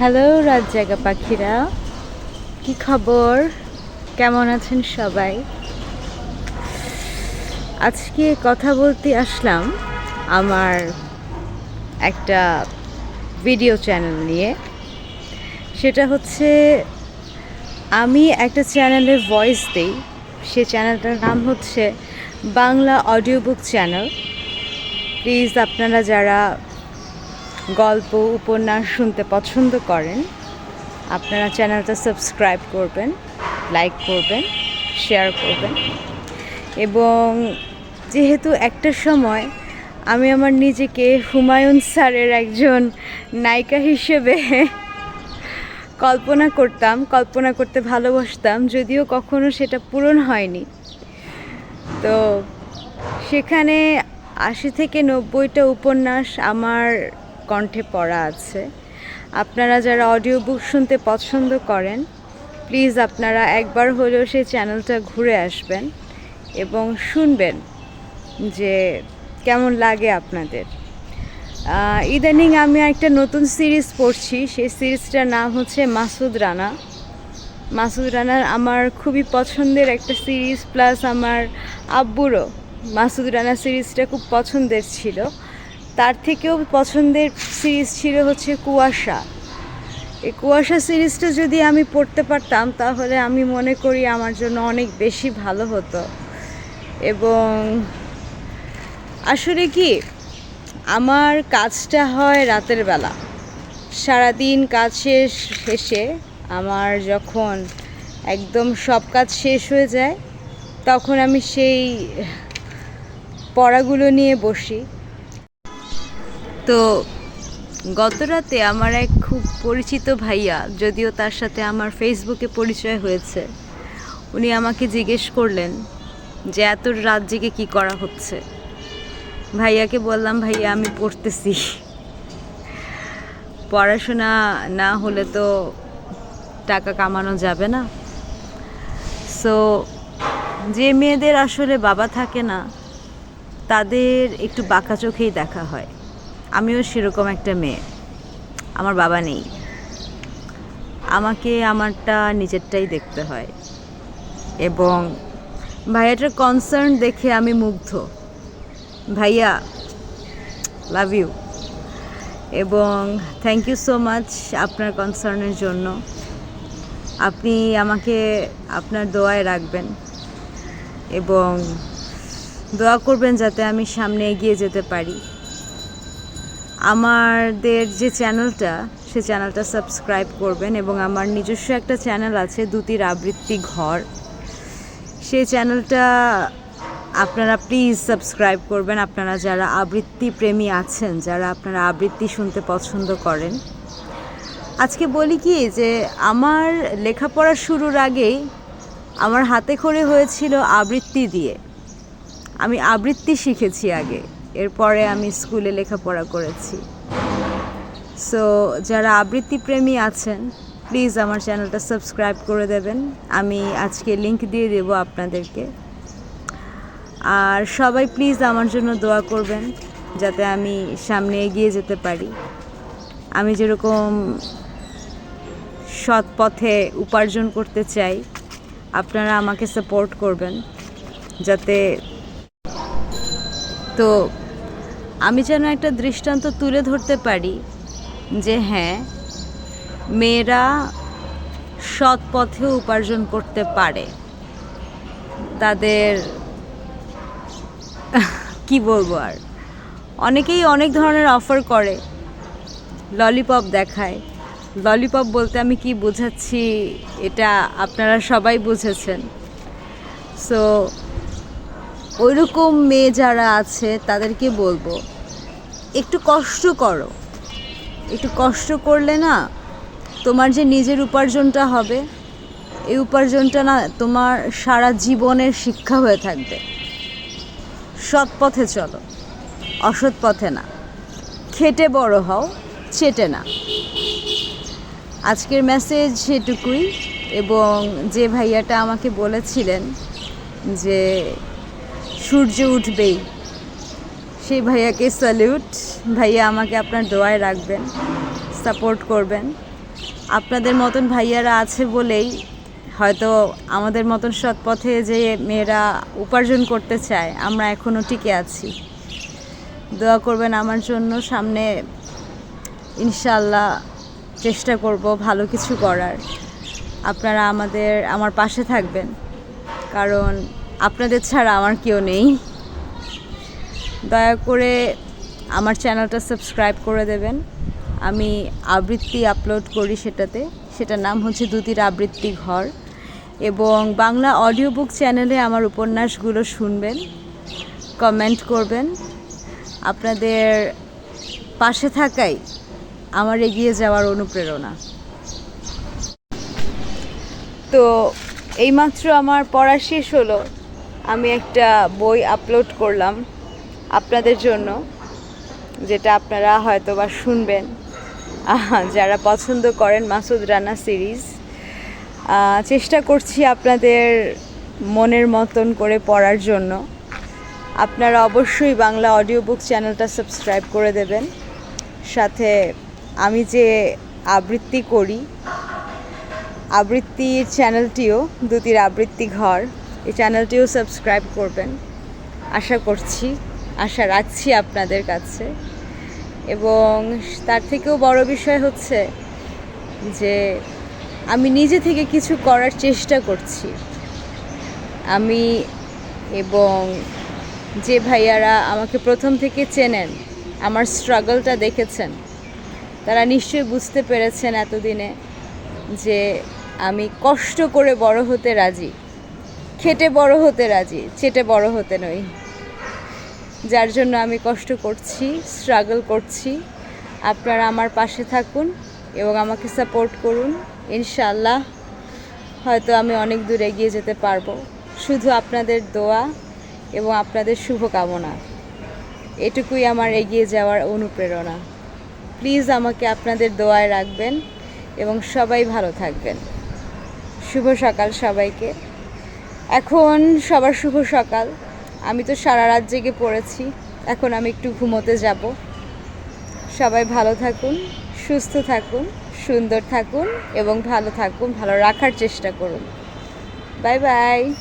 Hello রাত জায়গা পাখিরা। কি খবর? কেমন আছেন সবাই? আজকে কথা বলতে আসলাম আমার একটা ভিডিও চ্যানেল নিয়ে। সেটা হচ্ছে, আমি একটা চ্যানেলে ভয়েস দিই। সে চ্যানেলটার নাম হচ্ছে Bangla audio book channel please আপনারা যারা গল্প, উপন্যাস শুনতে পছন্দ করেন, আপনারা চ্যানেলটা সাবস্ক্রাইব করবেন, লাইক করবেন, শেয়ার করবেন। এবং যেহেতু একটা সময় আমি আমার নিজেকে হুমায়ুন স্যারের একজন নায়িকা হিসেবে কল্পনা করতাম, কল্পনা করতে ভালোবাসতাম, যদিও কখনো সেটা পূরণ হয়নি। তো সেখানে আশি থেকে নব্বইটা উপন্যাস আমার কণ্ঠে পড়া আছে। আপনারা যারা অডিও বুক শুনতে পছন্দ করেন প্লিজ আপনারা একবার হলেও সেই চ্যানেলটা ঘুরে আসবেন এবং শুনবেন যে কেমন লাগে আপনাদের। ইদানিং আমি একটা নতুন সিরিজ পড়ছি, সেই সিরিজটার নাম হচ্ছে মাসুদ রানা। মাসুদ রানার আমার খুবই পছন্দের একটা সিরিজ প্লাস আমার আব্বুরও মাসুদ রানা সিরিজটা খুব পছন্দের ছিল। তার থেকেও পছন্দের সিরিজ ছিল হচ্ছে কুয়াশা। এই কুয়াশা সিরিজটা যদি আমি পড়তে পারতাম, তাহলে আমি মনে করি আমার জন্য অনেক বেশি ভালো হতো। এবং আসলে কি, আমার কাজটা হয় রাতের বেলা। সারাদিন কাজ শেষ, শেষে আমার যখন একদম সব কাজ শেষ হয়ে যায়, তখন আমি সেই পড়াগুলো নিয়ে বসি। তো গত রাতে আমার এক খুব পরিচিত ভাইয়া, যদিও তার সাথে আমার ফেসবুকে পরিচয় হয়েছে, উনি আমাকে জিজ্ঞেস করলেন যে এত রাত জেগে কী করা হচ্ছে। ভাইয়াকে বললাম, ভাইয়া, আমি পড়তেছি। পড়াশোনা না হলে তো টাকা কামানো যাবে না। সো যে মেয়েদের আসলে বাবা থাকে না, তাদের একটু বাঁকা চোখেই দেখা হয়। আমিও সেরকম একটা মেয়ে। আমার বাবা নেই। আমাকে আমারটা নিজেরটাই দেখতে হয়। এবং ভাইয়াটার কনসার্ন দেখে আমি মুগ্ধ। ভাইয়া লাভ ইউ এবং থ্যাংক ইউ সো মাচ আপনার কনসার্নের জন্য। আপনি আমাকে আপনার দোয়ায় রাখবেন। এবং দোয়া করবেন যাতে আমি সামনে এগিয়ে যেতে পারি। আমাদের যে চ্যানেলটা, সে চ্যানেলটা সাবস্ক্রাইব করবেন এবং আমার নিজস্ব একটা চ্যানেল আছে, দুতির আবৃত্তি ঘর। সেই চ্যানেলটা আপনারা প্লিজ সাবস্ক্রাইব করবেন। আপনারা যারা আবৃত্তি প্রেমী আছেন, যারা আপনারা আবৃত্তি শুনতে পছন্দ করেন। আজকে বলি কি যে, আমার লেখাপড়া শুরুর আগেই আমার হাতে খড়ে হয়েছিল আবৃত্তি দিয়ে। আমি আবৃত্তি শিখেছি আগে। এরপরে আমি স্কুলে লেখাপড়া করেছি। সো যারা আবৃত্তি প্রেমী আছেন প্লিজ আমার চ্যানেলটা সাবস্ক্রাইব করে দেবেন। আমি আজকে লিংক দিয়ে দেবো আপনাদেরকে। আর সবাই প্লিজ আমার জন্য দোয়া করবেন, যাতে আমি সামনে এগিয়ে যেতে পারি। আমি যেরকম সৎ পথে উপার্জন করতে চাই, আপনারা আমাকে সাপোর্ট করবেন, যাতে তো আমি যেন একটা দৃষ্টান্ত তুলে ধরতে পারি যে হ্যাঁ মেয়েরা সৎ পথেও উপার্জন করতে পারে। তাদের কি বলব আর? অনেকেই অনেক ধরনের অফার করে ললিপপ দেখায়। ললিপপ বলতে আমি কি বোঝাচ্ছি, এটা আপনারা সবাই বুঝেছেন। সো ওইরকম মেয়ে যারা আছে, তাদেরকে বলব, একটু কষ্ট করো। একটু কষ্ট করলে না, তোমার যে নিজের উপার্জনটা হবে, এই উপার্জনটা না তোমার সারা জীবনের শিক্ষা হয়ে থাকবে। সৎ পথে চলো, অসৎ পথে না। খেটে বড় হও, চেটে না। আজকের মেসেজ সেটুকুই, এবং যে ভাইয়াটা আমাকে বলেছিলেন যে সূর্য উঠবেই। সেই ভাইয়াকে স্যালিউট ভাইয়া আমাকে আপনার দোয়ায় রাখবেন সাপোর্ট করবেন। আপনাদের মতন ভাইয়ারা আছে বলেই হয়তো আমাদের মতন সৎ পথে যে মেয়েরা উপার্জন করতে চায়, আমরা এখনও টিকে আছি। দোয়া করবেন আমার জন্য, সামনে ইনশাল্লাহ চেষ্টা করব ভালো কিছু করার। আপনারা আমাদের, আমার পাশে থাকবেন। কারণ আপনাদের ছাড়া আমার কেউ নেই। দয়া করে আমার চ্যানেলটা সাবস্ক্রাইব করে দেবেন। আমি আবৃত্তি আপলোড করি সেটাতে। সেটার নাম হচ্ছে দুতির আবৃত্তি ঘর। এবং বাংলা অডিও বুক চ্যানেলে আমার উপন্যাসগুলো শুনবেন, কমেন্ট করবেন। আপনাদের পাশে থাকাই আমার এগিয়ে যাওয়ার অনুপ্রেরণা। তো এইমাত্র আমার পড়া শেষ হলো। আমি একটা বই আপলোড করলাম আপনাদের জন্য, যেটা আপনারা হয়তো বা শুনবেন যারা পছন্দ করেন মাসুদ রানা সিরিজ চেষ্টা করছি আপনাদের মনের মতন করে পড়ার জন্য। আপনারা অবশ্যই বাংলা অডিও বুক চ্যানেলটা সাবস্ক্রাইব করে দেবেন। সাথে আমি যে আবৃত্তি করি, আবৃত্তির চ্যানেলটিও দুতির আবৃত্তি ঘর। এই চ্যানেলটিও সাবস্ক্রাইব করবেন। আশা করছি, আশা রাখছি আপনাদের কাছে। এবং তার থেকেও বড় বিষয় হচ্ছে যে, আমি নিজে থেকে কিছু করার চেষ্টা করছি। আমি এবং যে ভাইয়ারা আমাকে প্রথম থেকে চেনেন, আমার স্ট্রাগলটা দেখেছেন, তারা নিশ্চয়ই বুঝতে পেরেছেন এতদিনে যে, আমি কষ্ট করে বড় হতে রাজি। খেটে বড় হতে রাজি, চেটে বড় হতে নই। যার জন্য আমি কষ্ট করছি স্ট্রাগল করছি। আপনারা আমার পাশে থাকুন এবং আমাকে সাপোর্ট করুন। ইনশাল্লাহ হয়তো আমি অনেক দূর এগিয়ে যেতে পারব। শুধু আপনাদের দোয়া এবং আপনাদের শুভকামনা। এটুকুই আমার এগিয়ে যাওয়ার অনুপ্রেরণা। প্লিজ আমাকে আপনাদের দোয়ায় রাখবেন এবং সবাই ভালো থাকবেন। শুভ সকাল সবাইকে। এখন সবার শুভ সকাল। আমি তো সারা রাত জেগে পড়েছি। এখন আমি একটু ঘুমোতে যাব। সবাই ভালো থাকুন, সুস্থ থাকুন, সুন্দর থাকুন এবং ভালো থাকুন, ভালো রাখার চেষ্টা করুন। Bye bye.